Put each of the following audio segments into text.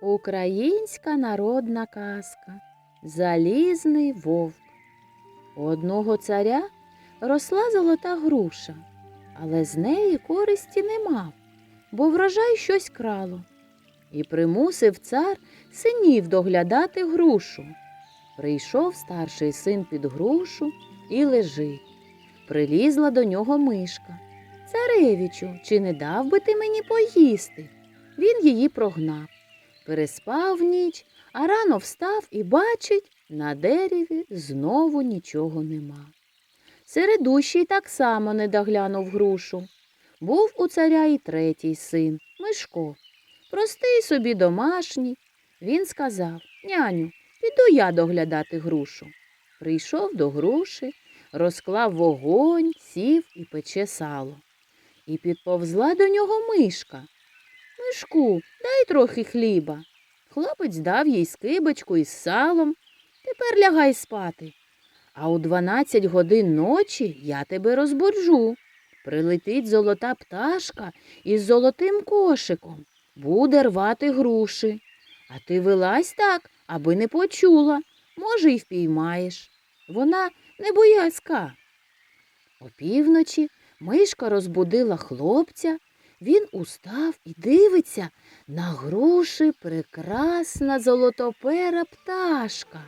Українська народна казка Залізний вовк. У одного царя росла золота груша, але з неї користі не мав, бо врожай щось крало. І примусив цар синів доглядати грушу. Прийшов старший син під грушу і лежить. Прилізла до нього мишка. Царевичу, чи не дав би ти мені поїсти? Він її прогнав. Переспав ніч, а рано встав і бачить, на дереві знову нічого нема. Середущий так само не доглянув грушу. Був у царя і третій син, Мишко. Простий собі домашній. Він сказав Няню, піду я доглядати грушу. Прийшов до груші, розклав вогонь, сів і пече сало. І підповзла до нього мишка. Мишку, дай трохи хліба. Хлопець дав їй скибочку із салом. Тепер лягай спати. А у дванадцять годин ночі я тебе розбуджу. Прилетить золота пташка із золотим кошиком, буде рвати груші. А ти вилазь так, аби не почула. Може, й впіймаєш. Вона не боязка. Опівночі мишка розбудила хлопця, він устав і дивиться на груші прекрасна золотопера пташка.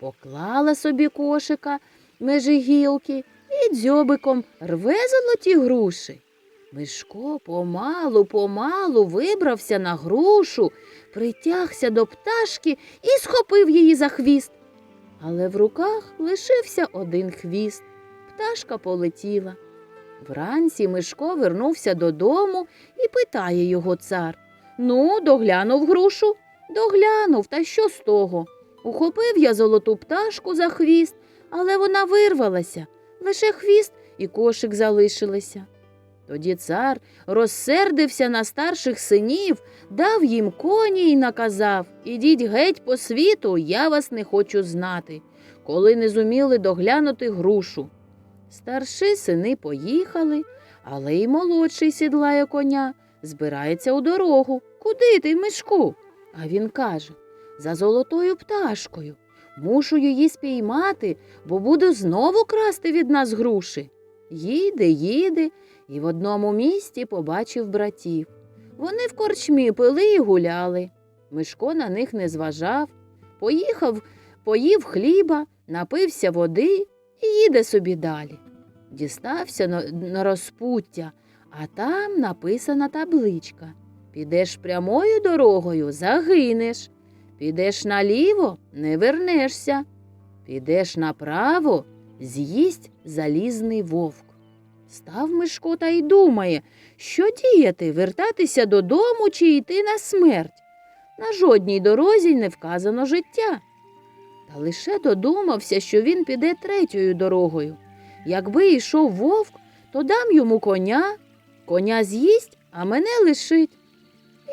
Поклала собі кошика межі гілки і дзьобиком рве золоті груші. Мишко помалу, помалу вибрався на грушу, притягся до пташки і схопив її за хвіст. Але в руках лишився один хвіст. Пташка полетіла. Вранці Мишко вернувся додому і питає його цар Ну, доглянув грушу? Доглянув, та що з того? Ухопив я золоту пташку за хвіст, але вона вирвалася. Лише хвіст і кошик залишилися. Тоді цар розсердився на старших синів, дав їм коні і наказав Ідіть геть по світу, я вас не хочу знати, коли не зуміли доглянути грушу. Старші сини поїхали, але й молодший сідлає коня, збирається у дорогу. Куди ти, мишку? А він каже за золотою пташкою. Мушу її спіймати, бо буду знову красти від нас груші. Їде, їде, і в одному місті побачив братів. Вони в корчмі пили і гуляли. Мишко на них не зважав. Поїхав, поїв хліба, напився води і їде собі далі. Дістався на, розпуття, а там написана табличка. Підеш прямою дорогою загинеш. Підеш наліво не вернешся. Підеш направо з'їсть залізний вовк. Став Мишко та й думає, що діяти, вертатися додому чи йти на смерть. На жодній дорозі не вказано життя. Та лише додумався, що він піде третьою дорогою. Якби йшов вовк, то дам йому коня, коня з'їсть, а мене лишить.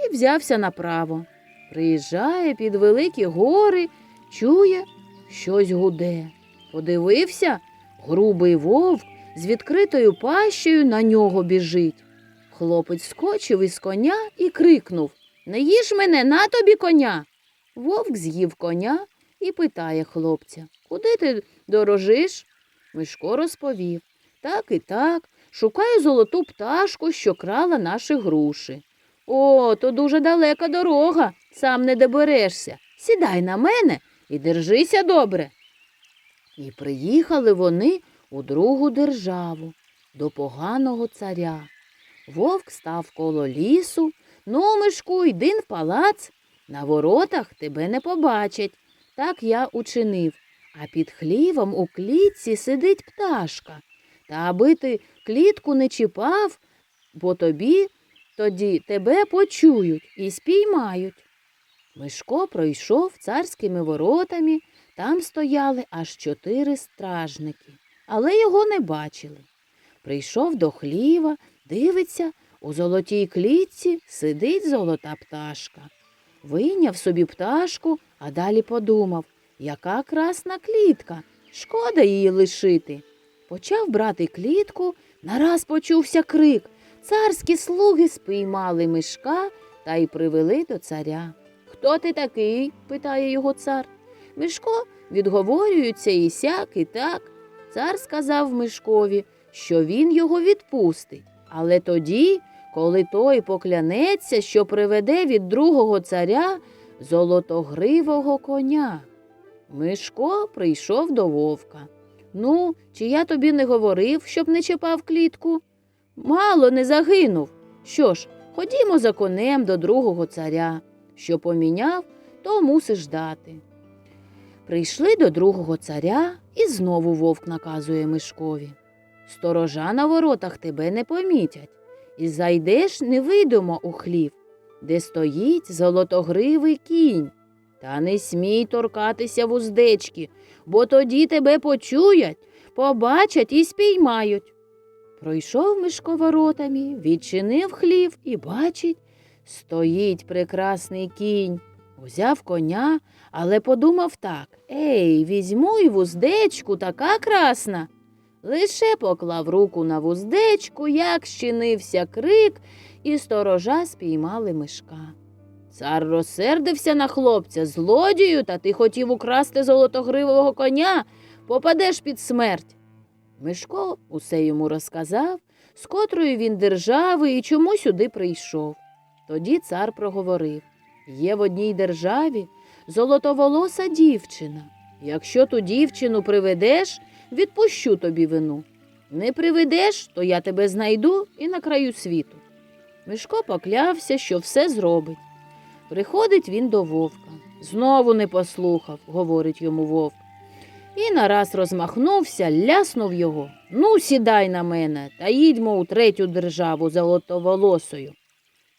І взявся направо. Приїжджає під великі гори, чує, щось гуде. Подивився, грубий вовк з відкритою пащею на нього біжить. Хлопець скочив із коня і крикнув Не їж мене, на тобі коня. Вовк з'їв коня і питає хлопця Куди ти дорожиш? Мишко розповів Так і так, шукаю золоту пташку, що крала наші груші. О, то дуже далека дорога, сам не доберешся. Сідай на мене і держися добре. І приїхали вони у другу державу, до поганого царя. Вовк став коло лісу, ну, Мишку, йди в палац. На воротах тебе не побачать. Так я учинив. А під хлівом у клітці сидить пташка. Та аби ти клітку не чіпав, бо тобі тоді тебе почують і спіймають. Мишко пройшов царськими воротами, там стояли аж чотири стражники, але його не бачили. Прийшов до хліва, дивиться, у золотій клітці сидить золота пташка. Вийняв собі пташку, а далі подумав, яка красна клітка, шкода її лишити. Почав брати клітку, нараз почувся крик. Царські слуги спіймали мишка та й привели до царя. Хто ти такий? питає його цар. Мишко відговорюється і сяк, і так. Цар сказав Мишкові, що він його відпустить, але тоді, коли той поклянеться, що приведе від другого царя золотогривого коня. Мишко прийшов до вовка. Ну, чи я тобі не говорив, щоб не чіпав клітку? Мало не загинув. Що ж, ходімо за конем до другого царя. Що поміняв, то мусиш дати. Прийшли до другого царя, і знову вовк наказує Мишкові. Сторожа на воротах тебе не помітять, і зайдеш невидимо у хлів, де стоїть золотогривий кінь. Та не смій торкатися вуздечки, бо тоді тебе почують, побачать і спіймають. Пройшов Мишко воротами, відчинив хлів і бачить, стоїть прекрасний кінь. Узяв коня, але подумав так Ей, візьму й вуздечку, така красна. Лише поклав руку на вуздечку, як щинився крик, і сторожа спіймали мишка. Цар розсердився на хлопця, злодію, та ти хотів украсти золотогривого коня, попадеш під смерть. Мишко усе йому розказав, з котрої він держави і чому сюди прийшов. Тоді цар проговорив є в одній державі золотоволоса дівчина. Якщо ту дівчину приведеш, відпущу тобі вину. Не приведеш, то я тебе знайду і на краю світу. Мишко поклявся, що все зробить. Приходить він до вовка. Знову не послухав, говорить йому вовк. І нараз розмахнувся, ляснув його. Ну, сідай на мене та їдьмо у третю державу золотоволосою.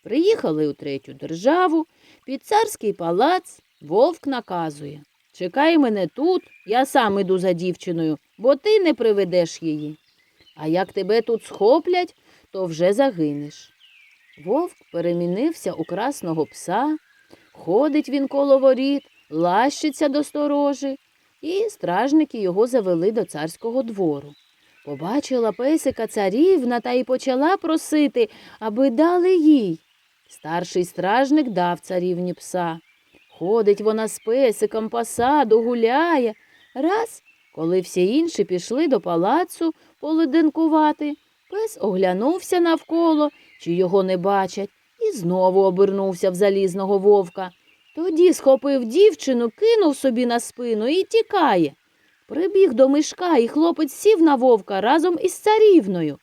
Приїхали у третю державу, під царський палац вовк наказує. Чекай мене тут, я сам іду за дівчиною, бо ти не приведеш її. А як тебе тут схоплять, то вже загинеш. Вовк перемінився у красного пса, ходить він коло воріт, лащиться до сторожі, і стражники його завели до царського двору. Побачила песика царівна та й почала просити, аби дали їй. Старший стражник дав царівні пса. Ходить вона з песиком по саду, гуляє. Раз, коли всі інші пішли до палацу поледенкувати, пес оглянувся навколо, чи його не бачать, і знову обернувся в залізного вовка. Тоді схопив дівчину, кинув собі на спину і тікає. Прибіг до мишка, і хлопець сів на вовка разом із царівною.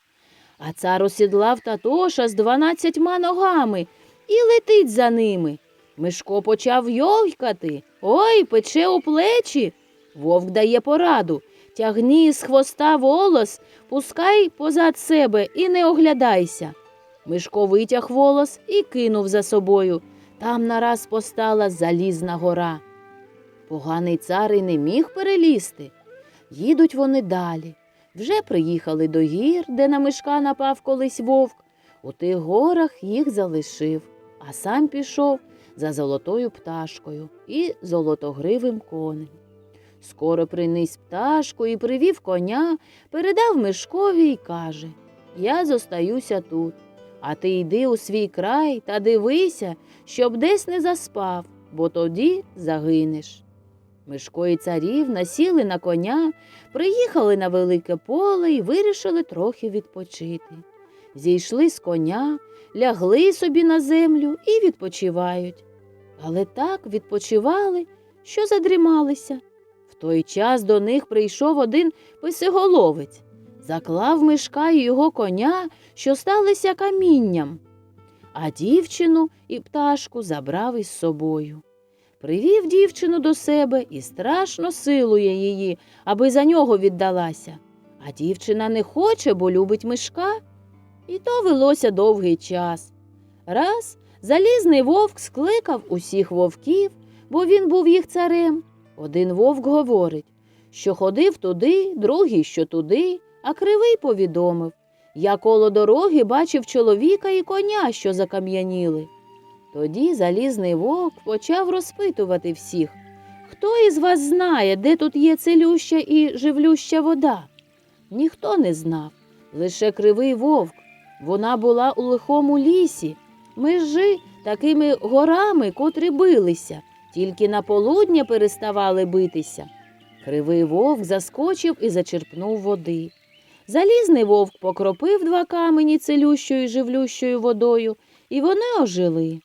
А цар осідлав Татоша з дванадцятьма ногами і летить за ними. Мишко почав йойкати. Ой, пече у плечі. Вовк дає пораду. Тягни з хвоста волос, пускай позад себе і не оглядайся. Мишко витяг волос і кинув за собою. Там нараз постала залізна гора. Поганий цар і не міг перелізти. Їдуть вони далі. Вже приїхали до гір, де на мишка напав колись вовк. У тих горах їх залишив, а сам пішов за золотою пташкою і золотогривим конем. Скоро приніс пташку і привів коня, передав мишкові й каже Я зостаюся тут, а ти йди у свій край та дивися, щоб десь не заспав, бо тоді загинеш. Мишко і царівна сіли на коня, приїхали на велике поле і вирішили трохи відпочити. Зійшли з коня, лягли собі на землю і відпочивають. Але так відпочивали, що задрімалися. В той час до них прийшов один писиголовець, заклав мишка і його коня, що сталися камінням, а дівчину і пташку забрав із собою. Привів дівчину до себе і страшно силує її, аби за нього віддалася. А дівчина не хоче, бо любить мишка. І то велося довгий час. Раз залізний вовк скликав усіх вовків, бо він був їх царем. Один вовк говорить, що ходив туди, другий, що туди, а кривий повідомив. Я коло дороги бачив чоловіка і коня, що закам'яніли. Тоді залізний вовк почав розпитувати всіх, хто із вас знає, де тут є целюща і живлюща вода? Ніхто не знав, лише кривий вовк. Вона була у лихому лісі, межі такими горами, котрі билися, тільки на полудня переставали битися. Кривий вовк заскочив і зачерпнув води. Залізний вовк покропив два камені целющою живлющою водою, і вони ожили.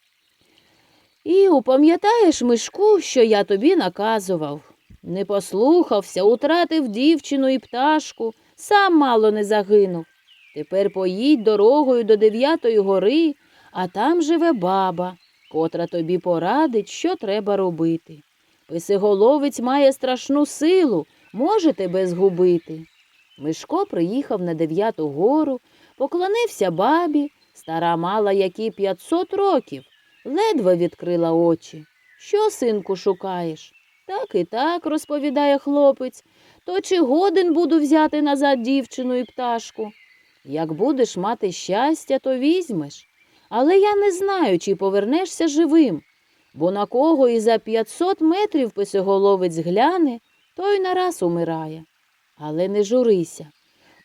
І упам'ятаєш, Мишку, що я тобі наказував. Не послухався, утратив дівчину і пташку, сам мало не загинув. Тепер поїдь дорогою до дев'ятої гори, а там живе баба, котра тобі порадить, що треба робити. Писиголовець має страшну силу, може тебе згубити. Мишко приїхав на дев'яту гору, поклонився бабі, стара мала які п'ятсот років, ледве відкрила очі. Що, синку, шукаєш? Так і так, розповідає хлопець, то чи годен буду взяти назад дівчину і пташку? Як будеш мати щастя, то візьмеш. Але я не знаю, чи повернешся живим, бо на кого і за 500 метрів писоголовець гляне, той нараз умирає. Але не журися.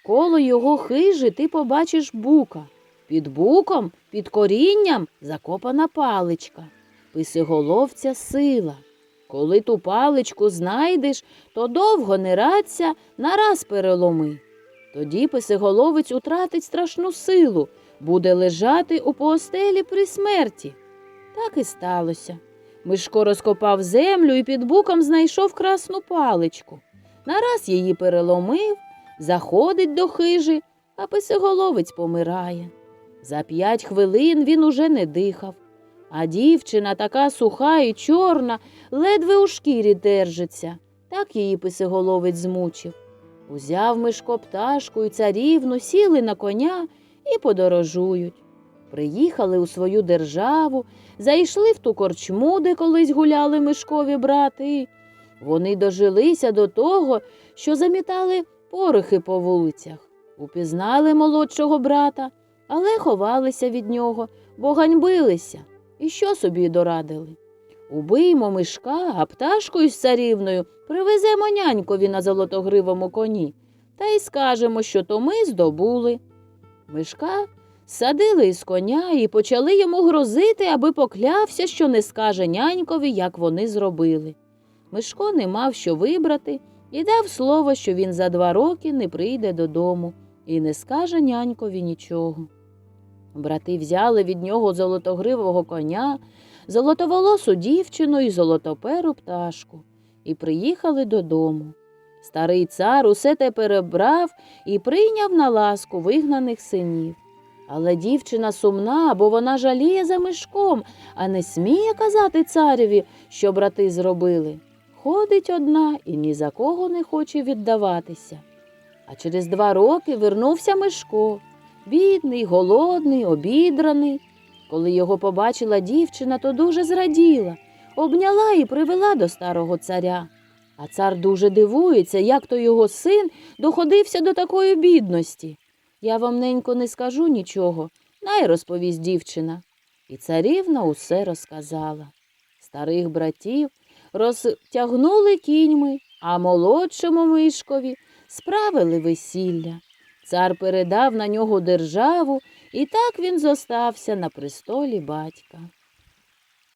Коло його хижі ти побачиш бука. Під буком, під корінням закопана паличка. Писиголовця сила. Коли ту паличку знайдеш, то довго не радься, нараз переломи. Тоді писиголовець утратить страшну силу, буде лежати у постелі при смерті. Так і сталося. Мишко розкопав землю і під буком знайшов красну паличку. Нараз її переломив, заходить до хижі, а писиголовець помирає. За п'ять хвилин він уже не дихав. А дівчина така суха і чорна, ледве у шкірі держиться. Так її писиголовець змучив. Узяв Мишко пташку і царівну, сіли на коня і подорожують. Приїхали у свою державу, зайшли в ту корчму, де колись гуляли Мишкові брати. Вони дожилися до того, що замітали порохи по вулицях, упізнали молодшого брата, але ховалися від нього, бо ганьбилися. І що собі дорадили? Убиймо мишка, а пташкою з царівною привеземо нянькові на золотогривому коні, та й скажемо, що то ми здобули. Мишка садили із коня і почали йому грозити, аби поклявся, що не скаже нянькові, як вони зробили. Мишко не мав що вибрати і дав слово, що він за два роки не прийде додому і не скаже нянькові нічого. Брати взяли від нього золотогривого коня, золотоволосу дівчину і золотоперу пташку і приїхали додому. Старий цар усе те перебрав і прийняв на ласку вигнаних синів. Але дівчина сумна, бо вона жаліє за мишком, а не сміє казати цареві, що брати зробили. Ходить одна і ні за кого не хоче віддаватися. А через два роки вернувся Мишко, бідний, голодний, обідраний. Коли його побачила дівчина, то дуже зраділа, обняла і привела до старого царя. А цар дуже дивується, як то його син доходився до такої бідності. Я вам, ненько, не скажу нічого, най розповість дівчина. І царівна усе розказала. Старих братів розтягнули кіньми, а молодшому мишкові справили весілля. Цар передав на нього державу, і так він зостався на престолі батька.